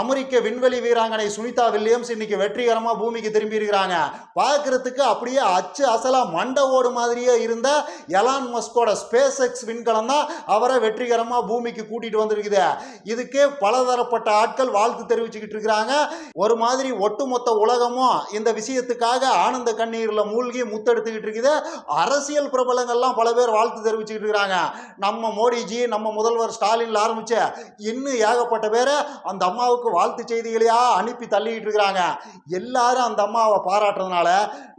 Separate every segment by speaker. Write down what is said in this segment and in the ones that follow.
Speaker 1: அமெரிக்க விண்வெளி வீராங்கனை சுனிதா வில்லியம்ஸ் இன்னைக்கு வெற்றிகரமாக பூமிக்கு திரும்பி இருக்கிறாங்க. பார்க்கறதுக்கு அப்படியே அச்சு அசலா மண்டை ஓடு மாதிரியே இருந்த எலான் மஸ்கோட ஸ்பேஸ் எக்ஸ் விண்கலம் தான் அவரை வெற்றிகரமாக பூமிக்கு கூட்டிட்டு வந்திருக்குது. இதுக்கே பலதரப்பட்ட ஆட்கள் வாழ்த்து தெரிவிச்சுக்கிட்டு இருக்கிறாங்க. ஒரு மாதிரி ஒட்டுமொத்த உலகமும் இந்த விஷயத்துக்காக ஆனந்த கண்ணீரில் மூழ்கி முத்தெடுத்துக்கிட்டு இருக்குது. அரசியல் பிரபலங்கள்லாம் பல பேர் வாழ்த்து தெரிவிச்சுக்கிட்டு இருக்கிறாங்க. நம்ம மோடிஜி நம்ம முதல்வர் ஸ்டாலின்ல ஆரம்பிச்ச இன்னும் ஏகப்பட்ட பேரை அந்த அம்மாவுக்கு வாழ்த்து செய்திகளையா அனுப்பி தள்ளிக்கிட்டு இருக்கிறாங்க. எல்லாரும் அந்த அம்மாவை பாராட்டுறதுனால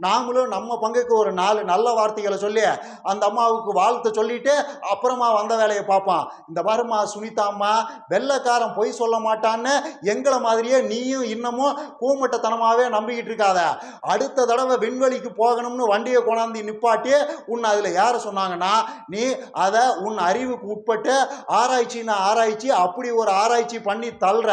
Speaker 1: நாமளும் நம்ம பங்குக்கு ஒரு நாலு நல்ல வார்த்தைகளை சொல்லி அந்த அம்மாவுக்கு வாழ்த்து சொல்லிட்டு அப்புறமா வந்த வேலையை பார்ப்போம். இந்த பாருமா சுனிதா அம்மா வெள்ளைக்காரன் பொய் சொல்ல மாட்டான்னு எங்களை மாதிரியே நீயும் இன்னமும் கூமட்டத்தனமாகவே நம்பிக்கிட்டு இருக்காத. அடுத்த தடவை விண்வெளிக்கு போகணும்னு வண்டியை கொண்டாந்து நிப்பாட்டி உன்னை அதில் யார் சொன்னாங்கன்னா நீ அதை உன் அறிவுக்கு உட்பட்டு ஆராய்ச்சின்னு ஆராய்ச்சி அப்படி ஒரு ஆராய்ச்சி பண்ணி தள்ளுற.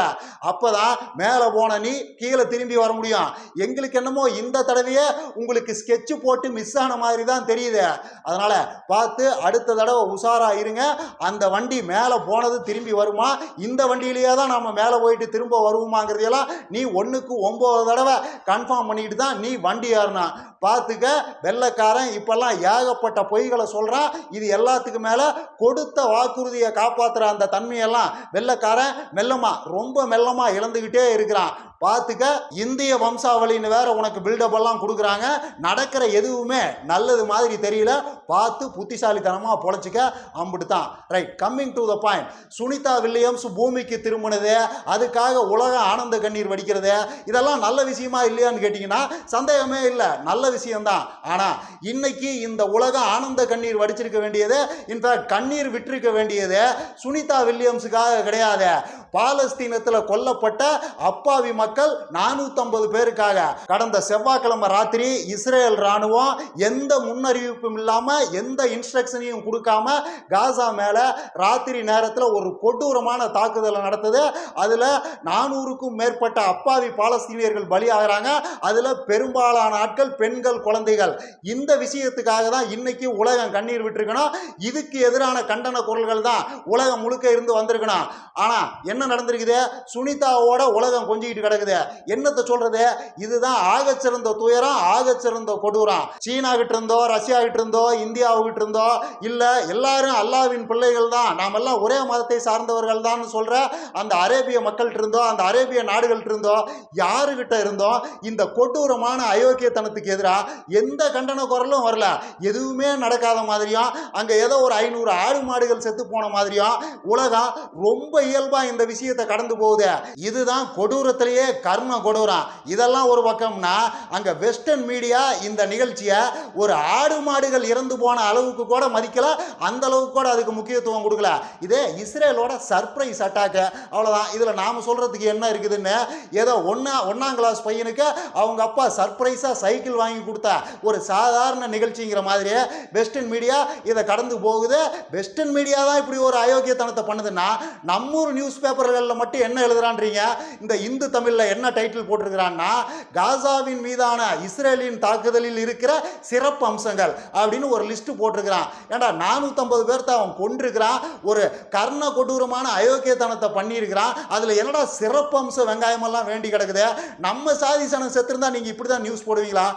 Speaker 1: அப்பதான் மேலே போன நீ கீழே திரும்பி வர முடியும். எங்களுக்கு என்னமோ இந்த தடவையே உங்களுக்கு ஸ்கெட்ச் போட்டு மிஸ் ஆன மாதிரி தான் தெரியுது. அதனால் பார்த்து அடுத்த தடவை உஷாராக இருங்க. அந்த வண்டி மேலே போனது திரும்பி வருமா? இந்த வண்டியிலேயே தான் நம்ம மேலே போயிட்டு திரும்ப வருவோமாங்கிறதையெல்லாம் நீ ஒன்றுக்கு ஒம்பது தடவை கன்ஃபார்ம் பண்ணிட்டு தான் நீ வண்டி ஏறணும் பார்த்துக்க வெள்ளைக்காரன் இப்பெல்லாம் ஏகப்பட்ட பொய்களை சொல்கிறான் இது எல்லாத்துக்கும் மேலே கொடுத்த வாக்குறுதியை காப்பாற்றுற அந்த தன்மையெல்லாம் வெள்ளைக்காரன் மெல்லமாக ரொம்ப மெல்ல மெல்லமாக இழந்துக்கிட்டே இருக்கிறான். பார்த்துக்க இந்திய வம்சாவளின்னு வேற உனக்கு பில்டப் எல்லாம் கொடுக்குறாங்க. நடக்கிற எதுவுமே நல்லது மாதிரி தெரியல. பார்த்து புத்திசாலித்தனமாக பொழைச்சிக்க அம்பிட்டு தான் right coming to the point Sunita Williams பூமிக்கு திரும்பினது அதுக்காக உலக ஆனந்த கண்ணீர் வடிக்கிறது இதெல்லாம் நல்ல விஷயமா இல்லையான்னு கேட்டிங்கன்னா சந்தேகமே இல்லை. நல்ல விஷயம்தான். ஆனால் இன்னைக்கு இந்த உலக ஆனந்த கண்ணீர் வடிச்சிருக்க வேண்டியது இன்ஃபேக்ட் கண்ணீர் விட்டிருக்க வேண்டியது சுனிதா வில்லியம்ஸுக்காக கிடையாது. பாலஸ்தீனத்தில் கொல்லப்பட்ட அப்பாவி மக்கள் நானூற்றம்பது பேருக்காக கடந்த செவ்வாய்க்கிழமை ராத்திரி இஸ்ரேல் ராணுவம் எந்த முன்னறிவிப்பும் இல்லாமல் எந்த இன்ஸ்ட்ரக்ஷனையும் கொடுக்காம காசா மேலே ராத்திரி நேரத்தில் ஒரு கொடூரமான தாக்குதலை நடத்துது. அதில் நானூறுக்கும் மேற்பட்ட அப்பாவி பாலஸ்தீனியர்கள் பலியாகிறாங்க. அதில் பெரும்பாலான ஆட்கள் பெண்கள் குழந்தைகள். இந்த விஷயத்துக்காக தான் இன்னைக்கு உலகம் கண்ணீர் விட்டுருக்கணும். இதுக்கு எதிரான கண்டன குரல்கள் தான் உலகம் முழுக்க இருந்து வந்திருக்கணும். ஆனால் என்ன நடந்திருக்குது? சுனிதாவோட உலகம் கொஞ்சிக்கிட்டு கிடக்குது என்னத்தை சொல்றது? இதுதான் ஆகச்சிறந்த துயரம் ஆகச்சிறந்த கொடூரம். சீனா கிட்ட இருந்தோ ரஷ்யா கிட்ட இருந்தோ இந்தியாவுக்கிட்ட இருந்தோ இல்ல எல்லாரும் அல்லாவின் பிள்ளைகள் தான் நாமெல்லாம் ஒரே மதத்தை சார்ந்தவர்கள் தான் சொல்ற அந்த அரேபிய மக்கள்கிட்ட இருந்தோ அந்த அரேபிய நாடுகள்கிட்ட இருந்தோ யாருகிட்ட இருந்தோ இந்த கொடூரமான அயோக்கியத்தனத்துக்கு எதிராக எந்த கண்டன குரலும் வரல. எதுவுமே நடக்காத மாதிரியும் அங்க ஏதோ ஒரு ஐநூறு ஆடு மாடுகள் செத்து போன மாதிரியும் உலகம் ரொம்ப இயல்பா இந்த விஷயத்தை கடந்து போகுது. இதுதான் கொடூரத்திலேயே கர்ம கொடூரம் இதெல்லாம் ஒரு பக்கம்னா அங்க வெஸ்டர்ன் மீடியா இந்த நிகழ்ச்சியை ஒரு ஆடு மாடுகள் இறந்து போன அளவுக்கு கூட மதிக்கல அந்த அளவுக்கு கூட அதுக்கு முக்கியத்துவம் கொடுக்கல. இதே இஸ்ரேலோட சர்ப்ரைஸ் அட்டாக்கு அவ்வளோதான் இதில் நாம் சொல்கிறதுக்கு என்ன இருக்குதுன்னு ஏதோ ஒன்றா ஒன்றாம் கிளாஸ் பையனுக்கு அவங்க அப்பா சர்ப்ரைஸாக சைக்கிள் வாங்கி கொடுத்தா ஒரு சாதாரண நிகழ்ச்சிங்கிற மாதிரி வெஸ்டர்ன் மீடியா இதை கடந்து போகுது. வெஸ்டர்ன் மீடியா தான் இப்படி ஒரு அயோக்கியத்தனத்தை பண்ணுதுன்னா நம்மூர் நியூஸ் பேப்பர்களில் மட்டும் என்ன எழுதுறான்றீங்க? இந்த இந்து தமிழில் என்ன டைட்டில் போட்டிருக்கிறான்னா காசாவின் மீதான இஸ்ரேலின் தாக்குதலில் இருக்கிற சிறப்பு அம்சங்கள் அப்படின்னு ஒரு லிஸ்ட் போட்டிருக்கிறான். ஏன்டா நானூற்றம்பது பேர்த்த அவன் கொண்டிருக்கிறான் ஒரு கர்ண கொடூரமான அயோக்கியத்தனத்தை பண்ணியிருக்கிறான் அதில் என்னடா சிறப்பு அம்ச வெங்காயமெல்லாம் வேண்டி கிடக்குது? நம்ம சாதி சனம் செத்துருந்தா நீங்கள் இப்படி தான் நியூஸ் போடுவீங்களா?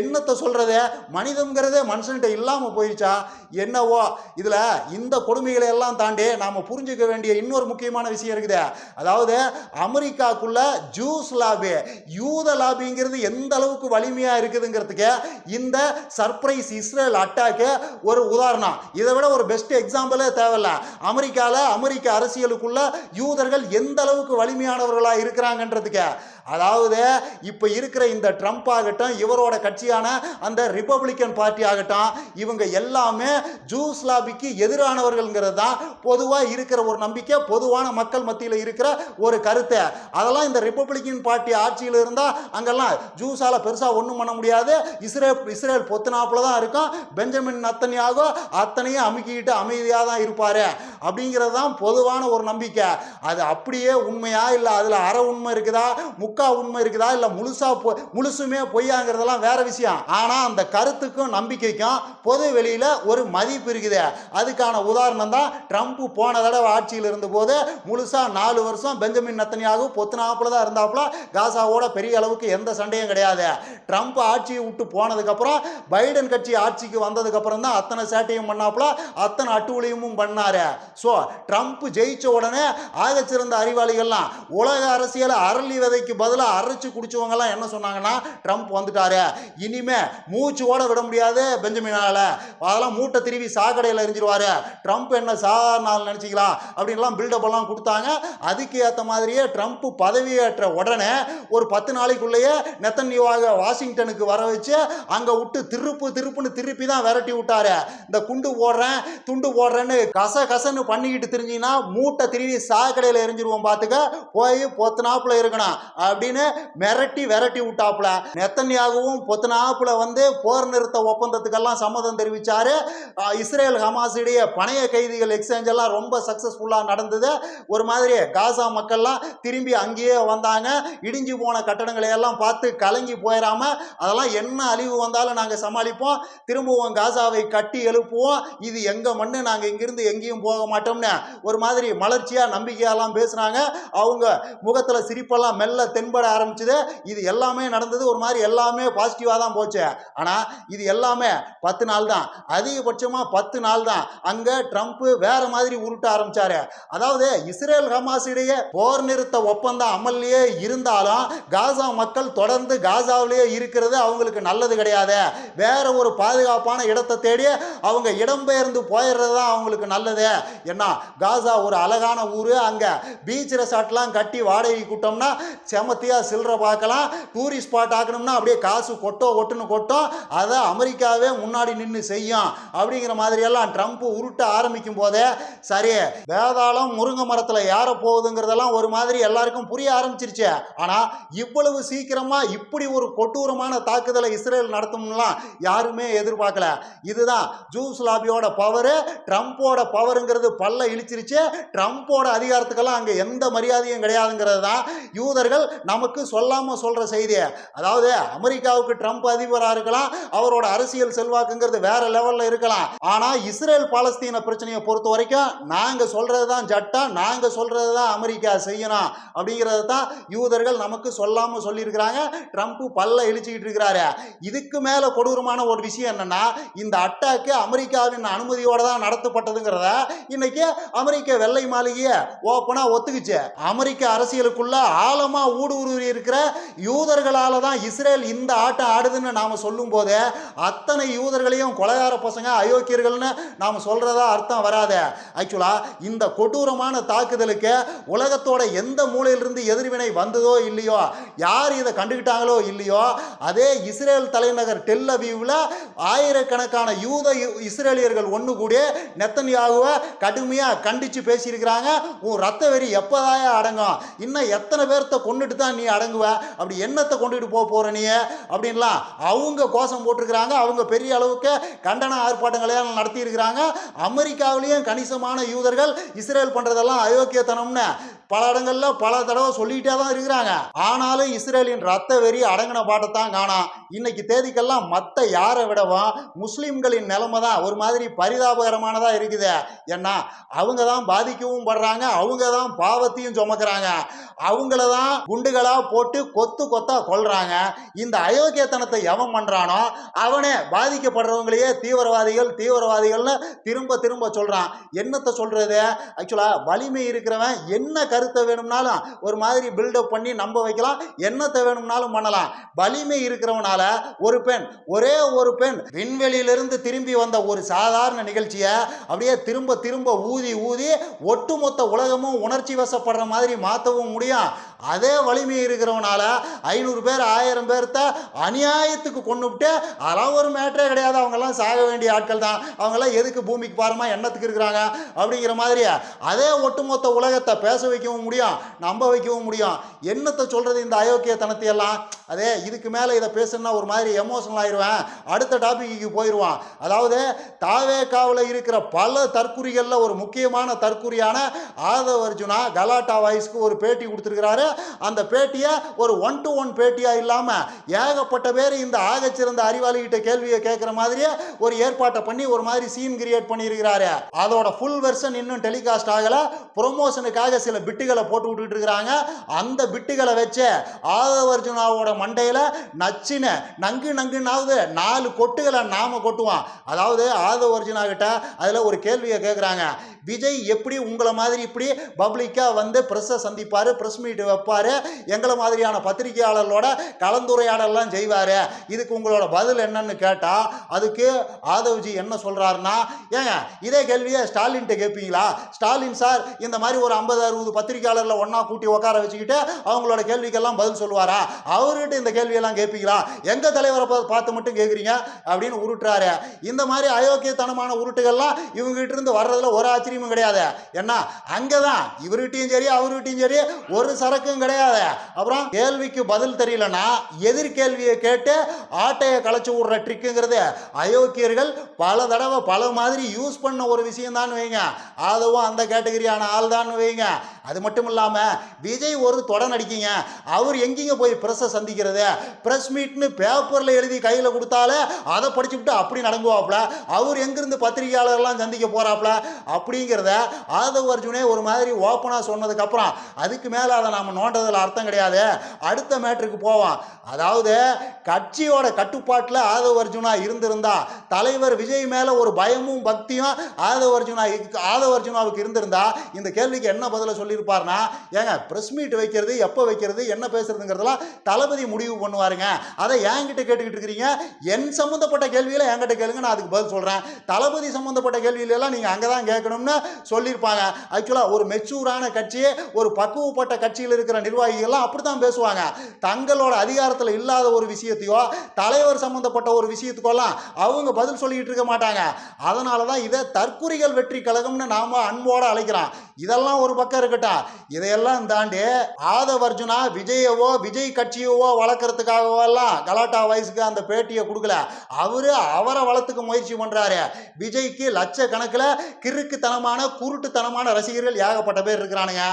Speaker 1: என்னத்தை சொல்கிறதே மனிதங்கிறதே மனுஷன்கிட்ட இல்லாமல் போயிடுச்சா என்னவோ? இதில் இந்த கொடுமைகளை எல்லாம் தாண்டி நாம் புரிஞ்சுக்க வேண்டிய இன்னொரு முக்கியமான விஷயம் இருக்குது. அதாவது அமெரிக்காக்குள்ள ஜூஸ் லாபி யூத லாபிங்கிறது எந்த அளவுக்கு வலிமையாக இருக்குதுங்கிறதுக்கு இந்த சர்ப்ரைஸ் இஸ்ரேல் அட்டாக்கு ஒரு உதாரணம். இதை விட ஒரு பெஸ்ட் எக்ஸாம்பிளே தேவையில்ல. அமெரிக்காவில் அமெரிக்க அரசியலுக்குள்ள யூதர்கள் எந்த அளவுக்கு வலிமையானவர்களாக இருக்கிறாங்கன்றதுக்கு அதாவது இப்போ இருக்கிற இந்த ட்ரம்ப் ஆகட்டும் இவரோட கட்சியான அந்த ரிப்பப்ளிக்கன் பார்ட்டி ஆகட்டும் இவங்க எல்லாமே ஜூஸ் லாபிக்கு எதிரானவர்கள்ங்கிறது தான் பொதுவாக இருக்கிற ஒரு நம்பிக்கை பொதுவான மக்கள் மத்தியில் இருக்கிற ஒரு கருத்தை. அதெல்லாம் இந்த ரிப்பப்ளிக்கன் பார்ட்டி ஆட்சியில் இருந்தால் அங்கெல்லாம் ஜூஸால் பெருசாக ஒன்றும் பண்ண முடியாது. இஸ்ரேல் இஸ்ரேல் பொத்துனாப்புல தான் இருக்கும். பெஞ்சமின் நத்தனியாகோ அத்தனையும் அமுக்கிக்கிட்டு அமைதியாக தான் இருப்பார். அப்படிங்கிறது தான் பொதுவான ஒரு நம்பிக்கை. அது அப்படியே உண்மையா இல்லை அதில் அற உண்மை இருக்குதா? முக் முக்கா உண்மை இருக்குதா? இல்லை முழுசா பொ முழுசுமே பொய்யாங்கிறதெல்லாம் வேற விஷயம். ஆனால் அந்த கருத்துக்கும் நம்பிக்கைக்கும் பொது வெளியில் ஒரு மதிப்பு இருக்குது. அதுக்கான உதாரணம் தான் ட்ரம்ப் போன தடவை ஆட்சியில் இருந்தபோது முழுசாக நாலு வருஷம் பெஞ்சமின் பெஞ்சமின் நத்தனியாக பொத்துனாப்புல தான் இருந்தாப்புல காசாவோட பெரிய அளவுக்கு எந்த சண்டையும் கிடையாது. ட்ரம்ப் ஆட்சியை விட்டு போனதுக்கப்புறம் பைடன் கட்சி ஆட்சிக்கு வந்ததுக்கப்புறம் தான் அத்தனை சேட்டையும் பண்ணாப்புல அத்தனை அட்டுழியமும் பண்ணார். ஸோ ட்ரம்ப் ஜெயிச்ச உடனே ஆகச்சிறந்த அறிவாளிகள்லாம் உலக அரசியலை அரளி விதைக்கு பதிலாக அரைச்சு குடிச்சவங்கலாம் என்ன சொன்னாங்கன்னா ட்ரம்ப் வந்துட்டாரு. இனிமே மூச்சு ஓட விட முடியாது பெஞ்சமினால. அதெல்லாம் மூட்டை திருவி சாக்கடையில் எரிஞ்சிருவாரு. ட்ரம்ப் என்ன சாதாரணால் நினச்சிக்கலாம் அப்படின்லாம் பில்டப் எல்லாம் கொடுத்தாங்க. அதுக்கு ஏற்ற மாதிரியே ட்ரம்ப் பதவியேற்ற உடனே ஒரு பத்து நாளைக்குள்ளேயே நெத்தன்யாவாக வாஷிங்டனுக்கு வர வச்சு அங்கே விட்டு திருப்பு திருப்புன்னு திருப்பி தான் விரட்டி விட்டாரு. இந்த குண்டு போடுறேன் துண்டு போடுறேன்னு கச கசன்னு பண்ணிக்கிட்டு தெரிஞ்சிங்கன்னா மூட்டை திருவி சாக்கடையில் எரிஞ்சிருவோம் பார்த்துக்க போய் பொத்துனாப்புல இருக்கணும். அப்படின்னு மிரட்டி விரட்டி விட்டாப்புல. நெத்தன்யாகவும் பொத்தனாப்புல வந்து போர் நிறுத்த ஒப்பந்தத்துக்கெல்லாம் சம்மதம் தெரிவிச்சாரு. இஸ்ரேல் ஹமாஸ் இடையே பணைய கைதிகள் எக்ஸ்சேஞ்ச் எல்லாம் ரொம்ப சக்ஸஸ்ஃபுல்லாக நடந்தது. ஒரு மாதிரி காசா மக்கள்லாம் திரும்பி அங்கேயே வந்தாங்க. இடிஞ்சு போன கட்டடங்களை எல்லாம் பார்த்து கலங்கி போயிடாம அதெல்லாம் என்ன அழிவு வந்தாலும் நாங்கள் சமாளிப்போம். திரும்பவும் காசாவை கட்டி எழுப்புவோம். இது எங்கள் மண்ணு? நாங்கள் இங்கிருந்து எங்கேயும் போக மாட்டோம்னு. ஒரு மாதிரி மலர்ச்சியாக நம்பிக்கையெல்லாம் பேசுனாங்க. அவங்க முகத்தில் சிரிப்பெல்லாம் மெல்ல தென்பட ஆரம்பிச்சது. இது எல்லாமே நடந்தது. ஒரு மாதிரி எல்லாமே பாசிட்டிவாக தான் போச்சு. ஆனால் இது எல்லாமே பத்து நாள் தான். அதிகபட்சமாக பத்து நாள் தான். அங்கே ட்ரம்ப் வேற மாதிரி உருட்ட ஆரம்பிச்சாரு. அதாவது இஸ்ரேல் ஹமாஸ் இடையே போர் நிறுத்த ஒப்பந்தம் அமல்லையே இருந்தாலும் காசா மக்கள் தொடர்ந்து காசாவிலேயே இருக்கிறது அவங்களுக்கு நல்லது கிடையாது. வேற ஒரு பாதுகாப்பான இடத்தை தேடி அவங்க இடம்பெயர்ந்து போயிடுறது தான் அவங்களுக்கு நல்லது. என்ன காசா ஒரு அழகான ஊர். அங்கே பீச் ரெசார்ட்லாம் கட்டி வாடகை செம செமத்தியாக சில்லற பார்க்கலாம் டூரிஸ்ட் ஸ்பாட் ஆக்கணும்னா அப்படியே காசு கொட்டோ கொட்டுன்னு கொட்டோ அதை அமெரிக்காவே முன்னாடி நின்று செய்யும். அப்படிங்கிற மாதிரியெல்லாம் ட்ரம்ப் உருட்ட ஆரம்பிக்கும் போதே சரி வேதாளம் முருங்கை மரத்தில் ஏற போகுதுங்கிறதெல்லாம் ஒரு மாதிரி எல்லாருக்கும் புரிய ஆரம்பிச்சிருச்சு. ஆனால் இவ்வளவு சீக்கிரமாக இப்படி ஒரு கொட்டூரமான தாக்குதலை இஸ்ரேல் நடத்தும்லாம் யாருமே எதிர்பார்க்கல. இதுதான் ஜூஸ் லாபியோட பவரு ட்ரம்ப்போட பவருங்கிறது பல்ல இழிச்சிருச்சு. ட்ரம்ப்போட அதிகாரத்துக்கெல்லாம் அங்கே எந்த மரியாதையும் கிடையாதுங்கிறது தான் யூதர்கள் நமக்கு சொல்லாமல் சொல்கிற செய்தி அதாவது அமெரிக்காவுக்கு ட்ரம்ப் அதிபராக இருக்கலாம் அவரோட அரசியல் செல்வாக்குங்கிறது வேற லெவலில் இருக்கலாம். ஆனால் இஸ்ரேல் பாலஸ்தீன பிரச்சனையை பொறுத்த வரைக்கும் நாங்கள் சொல்கிறது தான் சட்டம் நாங்கள் சொல்கிறது தான் அமெரிக்கா செய்யணும் அப்படிங்கிறத தான் யூதர்கள் நமக்கு சொல்லாமல் சொல்லியிருக்கிறாங்க. ட்ரம்ப் பல்ல இழிச்சிக்கிட்டு இருக்கிறாரு. இதுக்கு மேலே கொடூரமான ஒரு விஷயம் என்னன்னா இந்த அட்டாக்கு அமெரிக்காவின் அனுமதியோடு தான் நடத்தப்பட்டதுங்கிறத இன்னைக்கு அமெரிக்க வெள்ளை மாளிகையை ஓப்பனாக ஒத்துக்குச்சு. அமெரிக்க அரசியலுக்குள்ள ஆழமாக ஊடுருவி இருக்கிற யூதர்களால தான் இஸ்ரேல் இந்த ஆட்டம் ஆடுதுன்னு நாம் சொல்லும்போது அத்தனை யூதர்களையும் கொலைகார பசங்க அயோக்கியர்கள்னு நாம் சொல்கிறதா அர்த்தம் வராது. ஆக்சுவலாக இந்த கொடூரமான தாக்குதலுக்கு உலகத்தோட எந்த மூலையிலிருந்து எதிர்வினை வந்ததோ இல்லையோ யார் இதை கண்டுக்கிட்டாங்களோ இல்லையோ அதே இஸ்ரேல் தலைநகர் டெல்லவியூவில் ஆயிரக்கணக்கான யூத இஸ்ரேலியர்கள் ஒன்று கூடிய நெத்தன்யாகுவை கடுமையாக கண்டித்து பேசியிருக்கிறாங்க. உன் ரத்த வெறி எப்போதாயா அடங்கும்? இன்னும் எத்தனை பேர்த்த கொண்டுட்டு தான் நீ அடங்குவ. அப்படி என்னத்தை கொண்டுட்டு போக போகிற நீ. அப்படின்லாம் அவங்க கோஷம் போட்டிருக்கிறாங்க. அவங்க பெரிய அளவுக்கு கண்டன ஆர்ப்பாட்டங்களை நடத்தியிருக்கிறாங்க. அமெரிக்காவிலேயும் கணிசமான யூதர்கள் இஸ்ரேல் பண்ணுறதெல்லாம் அயோக்கியத்தனம்னு. பல இடங்கள்ல பல தடவை சொல்லிக்கிட்டே தான் இருக்கிறாங்க. ஆனாலும் இஸ்ரேலின் ரத்த வெறி அடங்கின பாட்டத்தான் காணாம் இன்னைக்கு தேதிக்கெல்லாம் மற்ற யாரை விடவும் முஸ்லீம்களின் நிலைமை தான் ஒரு மாதிரி பரிதாபகரமானதா இருக்குது. ஏன்னா அவங்க தான் பாதிக்கவும் படுறாங்க அவங்க தான் பாவத்தையும் சுமக்கிறாங்க. அவங்கள தான் குண்டுகளா போட்டு கொத்து கொத்தா கொள்றாங்க இந்த அயோக்கியத்தனத்தை எவன் பண்றானோ அவனே பாதிக்கப்படுறவங்களையே தீவிரவாதிகள் தீவிரவாதிகள்னு திரும்ப திரும்ப சொல்றான். என்னத்தை சொல்றது? ஆக்சுவலா வலிமை இருக்கிறவன் என்ன கருத்தை வேணும்னாலும் ஒரு மாதிரி பில்டப் பண்ணி நம்ப வைக்கலாம். என்னத்தை வேணும்னாலும் பண்ணலாம். வலிமை இருக்கிறவனால ஒரு பெண் ஒரே ஒரு பெண் விண்வெளியிலிருந்து திரும்பி வந்த ஒரு சாதாரண நிகழ்ச்சியை அப்படியே திரும்ப திரும்ப ஊதி ஊதி ஒட்டுமொத்த உலகமும் உணர்ச்சி வசப்படுற மாதிரி மாற்றவும் முடியும். அதே வலிமை இருக்கிறவனால ஐநூறு பேர் ஆயிரம் பேர்த்த அநியாயத்துக்கு கொண்டு விட்டு அதெல்லாம் ஒரு மேட்டரே கிடையாது. அவங்கெல்லாம் சாக வேண்டிய ஆட்கள் தான். அவங்கெல்லாம் எதுக்கு பூமிக்கு பாருமா எண்ணத்துக்கு இருக்கிறாங்க அப்படிங்கிற மாதிரி அதே ஒட்டுமொத்த உலகத்தை பேச வைக்க வைக்கவும் முடியும் நம்ப வைக்கவும் முடியும் என்னத்தை சொல்றது இந்த அயோக்கியத்தனத்தை எல்லாம் அதே இதுக்கு மேலே இதை பேசுனா ஒரு மாதிரி எமோஷனல் ஆயிடுவேன் அடுத்த டாபிக்கு போயிடுவான் அதாவது தாவேக்காவில் இருக்கிற பல தற்குறிகளில் ஒரு முக்கியமான தற்குறியான ஆதவ அர்ஜுனா கலாட்டா வாய்ஸ்க்கு ஒரு பேட்டி கொடுத்துருக்கிறாரு. அந்த பேட்டியை ஒரு ஒன் டு ஒன் பேட்டியாக இல்லாமல் ஏகப்பட்ட பேர் இந்த ஆகச்சிறந்த அறிவாளிகிட்ட கேள்வியை கேட்குற மாதிரியே ஒரு ஏற்பாட்டை பண்ணி ஒரு மாதிரி சீன் கிரியேட் பண்ணியிருக்கிறாரு. அதோட ஃபுல் வெர்ஷன் இன்னும் டெலிகாஸ்ட் ஆகலை. ப்ரொமோஷனுக்காக சில பிட்டுகளை போட்டு விட்டுட்டு இருக்கிறாங்க. அந்த பிட்டுகளை வச்சு ஆதவர்ஜுனாவோட மண்டையில் நச்சின நங்கு நங்குனாவது நாலு கொட்டுகளை நாம் கொட்டுவோம். அதாவது ஆதவர்ஜுனா கிட்ட அதில் ஒரு கேள்வியை கேட்குறாங்க விஜய் எப்படி உங்களை மாதிரி இப்படி பப்ளிக்காக வந்து ப்ரெஸ்ஸை சந்திப்பார் ப்ரெஸ் மீட் வைப்பார் எங்களை மாதிரியான பத்திரிகையாளர்களோட கலந்துரையாடலாம் செய்வார். இதுக்கு உங்களோட பதில் என்னன்னு கேட்டால் அதுக்கு ஆதவ்ஜி என்ன சொல்கிறாருன்னா ஏங்க இதே கேள்வியை ஸ்டாலின்கிட்ட கேட்பீங்களா ஸ்டாலின் சார் இந்த மாதிரி ஒரு ஐம்பது அறுபது பத்திரிகையாளர்களை ஒன்றா கூட்டி உட்கார வச்சுக்கிட்டு அவங்களோட கேள்விக்கெல்லாம் பதில் சொல்லுவாரா? அவர்கிட்ட இந்த கேள்வியெல்லாம் கேட்பீங்களா எங்கள் தலைவரை பார்த்து மட்டும் கேட்குறீங்க அப்படின்னு உருட்டுறாரு. இந்த மாதிரி அயோக்கியத்தனமான உருட்டுகள்லாம் இவங்ககிட்ட இருந்து வர்றதுல ஒரு ஆச்சரியமும் கிடையாது. என்ன? அங்கே தான் இவர்கிட்டையும் சரி அவர்கிட்டையும் சரி ஒரு சரக்கும் கிடையாது. அப்புறம் கேள்விக்கு பதில் தெரியலனா எதிர்கேள்வியை கேட்டு ஆட்டையை களைச்சி விடுற ட்ரிக்குங்கிறது அயோக்கியர்கள் பல தடவை பல மாதிரி யூஸ் பண்ண ஒரு விஷயம் தான் வைங்க. அதுவும் அந்த கேட்டகரியான ஆள் தான் வைங்க. அது மட்டும் இல்லாமல் விஜய் ஒரு தொட நடிக்கிங்க. அவர் எங்கேங்க போய் ப்ரெஸ்ஸை சந்திக்கிறது? ப்ரெஸ் மீட்னு பேப்பரில் எழுதி கையில் கொடுத்தாலே அதை படிச்சுக்கிட்டு அப்படி நடங்குவாப்புல அவர் எங்கேருந்து பத்திரிகையாளர்லாம் சந்திக்க போகிறாப்புல அப்படிங்கிறத ஆதவ் அர்ஜுனே ஒரு மாதிரி ஓப்பனாக சொன்னதுக்கப்புறம் அதுக்கு மேலே அதை நாம் நோண்டதில் அர்த்தம் கிடையாது. அடுத்த மேட்ருக்கு போவோம். அதாவது கட்சியோட கட்டுப்பாட்டில் ஆதவ் அர்ஜுனா இருந்திருந்தா தலைவர் விஜய் மேலே ஒரு பயமும் பக்தியும் ஆதவ் அர்ஜுனா ஆதவ் அர்ஜுனாவுக்கு இருந்திருந்தா இந்த கேள்விக்கு என்ன பதில பண்ணியிருப்பார்னா ஏங்க ப்ரெஸ் மீட் வைக்கிறது எப்போ வைக்கிறது என்ன பேசுறதுங்கிறதெல்லாம் தளபதி முடிவு பண்ணுவாருங்க. அதை என்கிட்ட கேட்டுக்கிட்டு இருக்கிறீங்க. என் சம்மந்தப்பட்ட கேள்வியில் என்கிட்ட கேளுங்க நான் அதுக்கு பதில் சொல்கிறேன் தளபதி சம்மந்தப்பட்ட கேள்வியிலெல்லாம் நீங்கள் அங்கே தான் கேட்கணும்னு சொல்லியிருப்பாங்க. ஆக்சுவலாக ஒரு மெச்சூரான கட்சி ஒரு பக்குவப்பட்ட கட்சியில் இருக்கிற நிர்வாகிகள்லாம் அப்படி தான் பேசுவாங்க. தங்களோட அதிகாரத்தில் இல்லாத ஒரு விஷயத்தையோ தலைவர் சம்மந்தப்பட்ட ஒரு விஷயத்துக்கோலாம் அவங்க பதில் சொல்லிக்கிட்டு இருக்க மாட்டாங்க. அதனால தான் இதை தற்குறிகள் வெற்றி கழகம்னு நாம் அன்போடு அழைக்கிறோம். இதெல்லாம் ஒரு பக்கம் இருக்கட்டும். இதையெல்லாம் தாண்டி ஆதவர்ஜுனா விஜயவோ விஜய் கட்சியவோ வளர்க்கறதுக்காகவோ எல்லாம் கலாட்டா வயசுக்கு அந்த பேட்டியை கொடுக்கல. அவரு அவரை வளர்த்துக்க முயற்சி பண்றாரு. விஜய்க்கு லட்சக்கணக்கில் கிறுக்குத்தனமான குருட்டுத்தனமான ரசிகர்கள் ஏகப்பட்ட பேர் இருக்கிறானுங்க.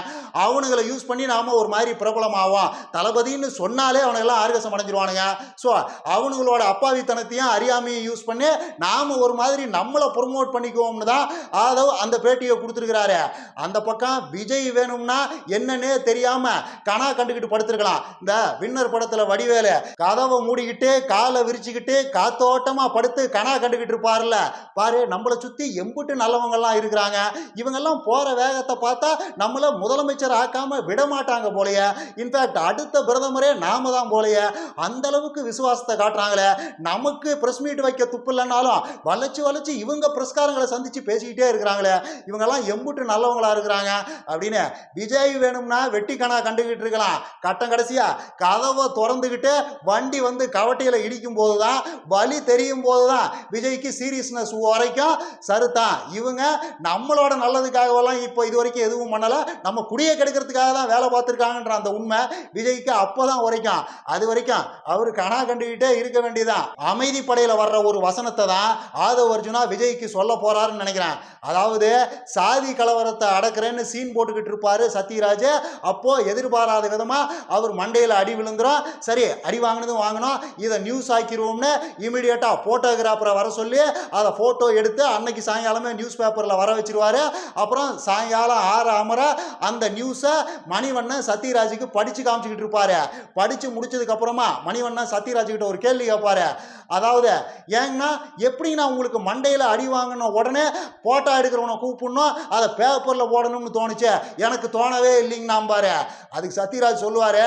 Speaker 1: அவனுங்களை யூஸ் பண்ணி நாம ஒரு மாதிரி பிரபலமாகும் தளபதின்னு சொன்னாலே அவனுங்கெல்லாம் ஆர்கசம் அடைஞ்சிருவானுங்க. ஸோ அவனுங்களோட அப்பாவித்தனத்தையும் அறியாமையும் யூஸ் பண்ணி நாம ஒரு மாதிரி நம்மளை ப்ரொமோட் பண்ணிக்குவோம்னு தான் ஆதவ் அந்த பேட்டியை கொடுத்துருக்கிறாரு. அந்த பக்கம் விஜய் வேணும்னா என்னன்னே தெரியாம கனா கண்டுக்கிட்டு படுத்திருக்கலாம். இந்த வின்னர் படத்துல வடிவேலு கதவை மூடிக்கிட்டு காலை விரிச்சுக்கிட்டு காத்தோட்டமா படுத்து கனா கண்டுக்கிட்டு இருப்பார்ல பாரு நம்மளை சுத்தி எம்புட்டு நல்லவங்கெல்லாம் இருக்கிறாங்க. இவங்கெல்லாம் போற வேகத்தை பார்த்தா நம்மள முதலமைச்சர் ஆக்காம விட மாட்டாங்க போலயே. இன்ஃபேக்ட் அடுத்த பிரதமரே நாம தான் போலயே. அந்த அளவுக்கு விசுவாசத்தை காட்டுறாங்களே. நமக்கு பிரஸ் மீட் வைக்க துப்பு இல்லைனாலும் வளைச்சு வளைச்சு இவங்க பிரஸ்காரங்களை சந்திச்சு பேசிக்கிட்டே இருக்கிறாங்களே. இவங்கெல்லாம் எம்புட்டு நல்லவங்களா இருக்கிறாங்க. அப்படின்னு விஜய் வேணும்னா வெட்டி கணா கண்டுகிட்டு இருக்கலாம். கட்டம் கடைசியா கதவை திறந்துக்கிட்டு வண்டி வந்து கவட்டையில இடிக்கும் போது தான் வலி தெரியும் போது தான் விஜய்க்கு சீரியஸ்னஸ் வரைக்கும் சருத்தான் இவங்க நம்மளோட நல்லதுக்காகவெல்லாம் இப்போ இது வரைக்கும் எதுவும் பண்ணல. நம்ம குடியை கெடுக்கிறதுக்காக தான் வேலை பார்த்துருக்காங்கன்ற அந்த உண்மை விஜய்க்கு அப்போதான் உரைக்கும். அது வரைக்கும் அவர் கணா கண்டுகிட்டே இருக்க வேண்டியதான் அமைதி படையில வர்ற ஒரு வசனத்தை தான் ஆதவ் அர்ஜுனா விஜய்க்கு சொல்ல போறாருன்னு நினைக்கிறேன். அதாவது சாதி கலவரத்தை அடக்கிறேன்னு சீன் போட்டுக்கிட்டு இருப்பாரு சத்யராஜ். அப்போ எதிர்பாராத விதமா அவர் மண்டையில் அடி விழுந்துரும். சரி அடி வாங்கினதும் வாங்கினோம். இதை நியூஸ் ஆக்கிடுவோம்னு இமீடியட்டாக ஃபோட்டோகிராஃபரை வர சொல்லி அதை ஃபோட்டோ எடுத்து அன்னைக்கு சாயங்காலமே நியூஸ் பேப்பரில் வர வச்சிருவாரு. அப்புறம் சாயங்காலம் ஆறு அமர அந்த நியூஸை மணிவண்ணன் சத்யராஜுக்கு படித்து காமிச்சிக்கிட்டு இருப்பாரு. படித்து முடிச்சதுக்கு அப்புறமா மணிவண்ணன் சத்யராஜ் கிட்ட ஒரு கேள்வி கேட்பாரு. அதாவது ஏங்கன்னா எப்படி நான் உங்களுக்கு மண்டையில் அடி வாங்கின உடனே ஃபோட்டோ எடுக்கிறவனை கூப்பிடணும் அதை பேப்பரில் போடணும்னு தோணுச்சு. எனக்கு தோணவே இல்லைங்கண்ணா பாரு. அதுக்கு சத்யராஜ் சொல்லுவாரு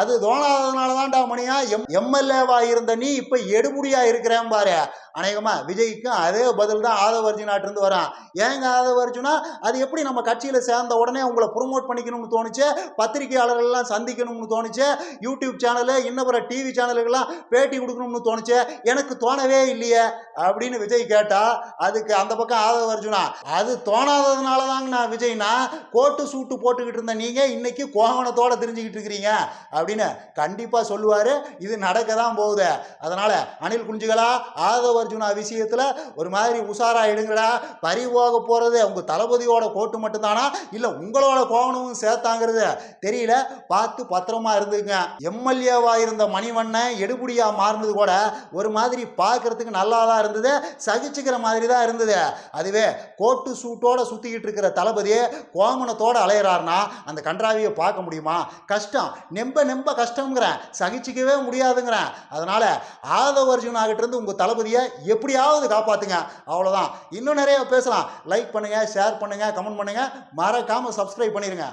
Speaker 1: அது தோணாததுனால தான்டா மணியா எம் எம்எல்ஏவா இருந்த நீ இப்போ எடுபுடியா இருக்கிறேன் பாரு. அநேகமா விஜய்க்கும் அதே பதில் தான் ஆதவர்ஜினாட்டிருந்து வரான். ஏங்க ஆதவர்ஜுனா அது எப்படி நம்ம கட்சியில் சேர்ந்த உடனே உங்களை ப்ரொமோட் பண்ணிக்கணும்னு தோணுச்சு? பத்திரிகையாளர்கள்லாம் சந்திக்கணும்னு தோணுச்சு? யூடியூப் சேனலு இன்னப்புற டிவி சேனலுக்கெல்லாம் பேட்டி கொடுக்கணும்னு தோணுச்சு? எனக்கு தோணவே இல்லையே அப்படின்னு விஜய் கேட்டா அதுக்கு அந்த பக்கம் ஆதவர்ஜுனா அது தோணாததுனால தாங்க நான் விஜய்னா கோட்டு சூட்டு போட்டுக்கிட்டு இருந்த நீங்கள் இன்னைக்கு கோவணத்தோட தெரிஞ்சுக்கிட்டு இருக்கிறீங்க அப்படின்னு கண்டிப்பாக சொல்லுவார். இது நடக்க தான் போகுது. அதனால் அனில் குஞ்சுகளா ஆதவ அர்ஜுனா விஷயத்தில் ஒரு மாதிரி உஷாராக எடுங்கடா. பறி போக போகிறது உங்கள் தளபதியோட கோட்டு மட்டும்தானா? இல்லை உங்களோட கோவணமும் சேர்த்தாங்கிறது தெரியல. பார்த்து பத்திரமா இருந்துங்க எம்எல்ஏவாக இருந்த மணிவண்ணன் எடுபடியாக மாறினது கூட ஒரு மாதிரி பார்க்கறதுக்கு நல்லா தான் இருந்தது. சகிச்சுக்கிற மாதிரி தான் இருந்தது. அதுவே கோட்டு சூட்டோட சுற்றிக்கிட்டு இருக்கிற தளபதி கோமணத்தோட அலையிறாருன்னா அந்த கன்றாவியை பார்க்க முடியுமா? கஷ்டம். நெம்ப நெம்ப கஷ்டங்கிறேன் சகிச்சிக்கவே முடியாதுங்கிறேன். அதனால் ஆதவ அர்ஜுன் உங்கள் இருந்து தளபதியை எப்படியாவது காப்பாற்றுங்க அவ்வளோதான் இன்னும் நிறைய பேசலாம். லைக் பண்ணுங்க ஷேர் பண்ணுங்க கமெண்ட் பண்ணுங்க. மறக்காமல் சப்ஸ்கிரைப் பண்ணிடுங்க